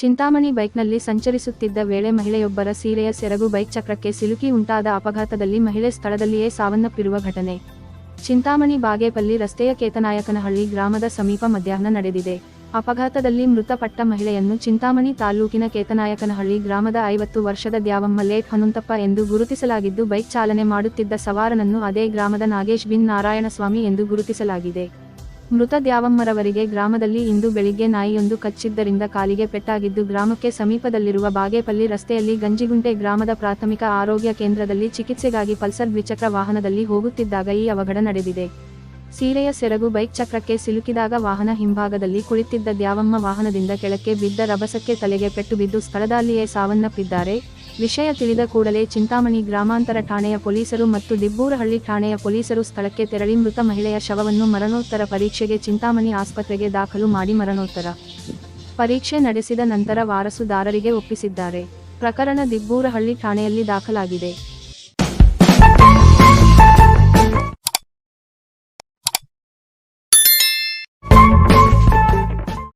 ಚಿಂತಾಮಣಿ ಬೈಕ್ನಲ್ಲಿ ಸಂಚರಿಸುತ್ತಿದ್ದ ವೇಳೆ ಮಹಿಳೆಯೊಬ್ಬರ ಸೀರೆಯ ಸೆರಗು ಬೈಕ್ ಚಕ್ರಕ್ಕೆ ಸಿಲುಕಿ ಉಂಟಾದ ಅಪಘಾತದಲ್ಲಿ ಮಹಿಳೆ ಸ್ಥಳದಲ್ಲಿಯೇ ಸಾವನ್ನಪ್ಪಿರುವ ಘಟನೆ. ಚಿಂತಾಮಣಿ ಬಾಗೇಪಲ್ಲಿ ರಸ್ತೆಯ ಕೇತನಾಯಕನಹಳ್ಳಿ ಗ್ರಾಮದ ಸಮೀಪ ಮಧ್ಯಾಹ್ನ ನಡೆದಿದೆ. ಅಪಘಾತದಲ್ಲಿ ಮೃತಪಟ್ಟ ಮಹಿಳೆಯನ್ನು ಚಿಂತಾಮಣಿ ತಾಲೂಕಿನ ಕೇತನಾಯಕನಹಳ್ಳಿ ಗ್ರಾಮದ ಐವತ್ತು ವರ್ಷದ ದ್ಯಾವಮ್ಮ ಲೇಟ್ ಹನುಂತಪ್ಪ ಎಂದು ಗುರುತಿಸಲಾಗಿದ್ದು ಬೈಕ್ ಚಾಲನೆ ಮಾಡುತ್ತಿದ್ದ ಸವಾರನನ್ನು ಅದೇ ಗ್ರಾಮದ ನಾಗೇಶ್ ಬಿನ್ ನಾರಾಯಣಸ್ವಾಮಿ ಎಂದು ಗುರುತಿಸಲಾಗಿದೆ. ಮೃತ ದ್ಯಾವಮ್ಮರವರಿಗೆ ಗ್ರಾಮದಲ್ಲಿ ಇಂದು ಬೆಳಿಗ್ಗೆ ನಾಯಿಯೊಂದು ಕಚ್ಚಿದ್ದರಿಂದ ಕಾಲಿಗೆ ಪೆಟ್ಟಾಗಿದ್ದು ಗ್ರಾಮಕ್ಕೆ ಸಮೀಪದಲ್ಲಿರುವ ಬಾಗೇಪಲ್ಲಿ ರಸ್ತೆಯಲ್ಲಿ ಗಂಜಿಗುಂಟೆ ಗ್ರಾಮದ ಪ್ರಾಥಮಿಕ ಆರೋಗ್ಯ ಕೇಂದ್ರದಲ್ಲಿ ಚಿಕಿತ್ಸೆಗಾಗಿ ಪಲ್ಸರ್ ದ್ವಿಚಕ್ರ ವಾಹನದಲ್ಲಿ ಹೋಗುತ್ತಿದ್ದಾಗ ಈ ಅವಘಡ ನಡೆದಿದೆ. ಸೀರೆಯ ಸೆರಗು ಬೈಕ್ ಚಕ್ರಕ್ಕೆ ಸಿಲುಕಿದಾಗ ವಾಹನ ಹಿಂಭಾಗದಲ್ಲಿ ಕುಳಿತಿದ್ದ ದ್ಯಾವಮ್ಮ ವಾಹನದಿಂದ ಕೆಳಕ್ಕೆ ಬಿದ್ದ ರಭಸಕ್ಕೆ ತಲೆಗೆ ಪೆಟ್ಟು ಬಿದ್ದು ಸ್ಥಳದಲ್ಲಿಯೇ ಸಾವನ್ನಪ್ಪಿದ್ದಾರೆ. ವಿಷಯ ತಿಳಿದ ಕೂಡಲೇ ಚಿಂತಾಮಣಿ ಗ್ರಾಮಾಂತರ ಠಾಣೆಯ ಪೊಲೀಸರು ಮತ್ತು ದಿಬ್ಬೂರಹಳ್ಳಿ ಠಾಣೆಯ ಪೊಲೀಸರು ಸ್ಥಳಕ್ಕೆ ತೆರಳಿ ಮೃತ ಮಹಿಳೆಯ ಶವವನ್ನು ಮರಣೋತ್ತರ ಪರೀಕ್ಷೆಗೆ ಚಿಂತಾಮಣಿ ಆಸ್ಪತ್ರೆಗೆ ದಾಖಲು ಮಾಡಿ ಮರಣೋತ್ತರ ಪರೀಕ್ಷೆ ನಡೆಸಿದ ನಂತರ ವಾರಸುದಾರರಿಗೆ ಒಪ್ಪಿಸಿದ್ದಾರೆ. ಪ್ರಕರಣ ದಿಬ್ಬೂರಹಳ್ಳಿ ಠಾಣೆಯಲ್ಲಿ ದಾಖಲಾಗಿದೆ.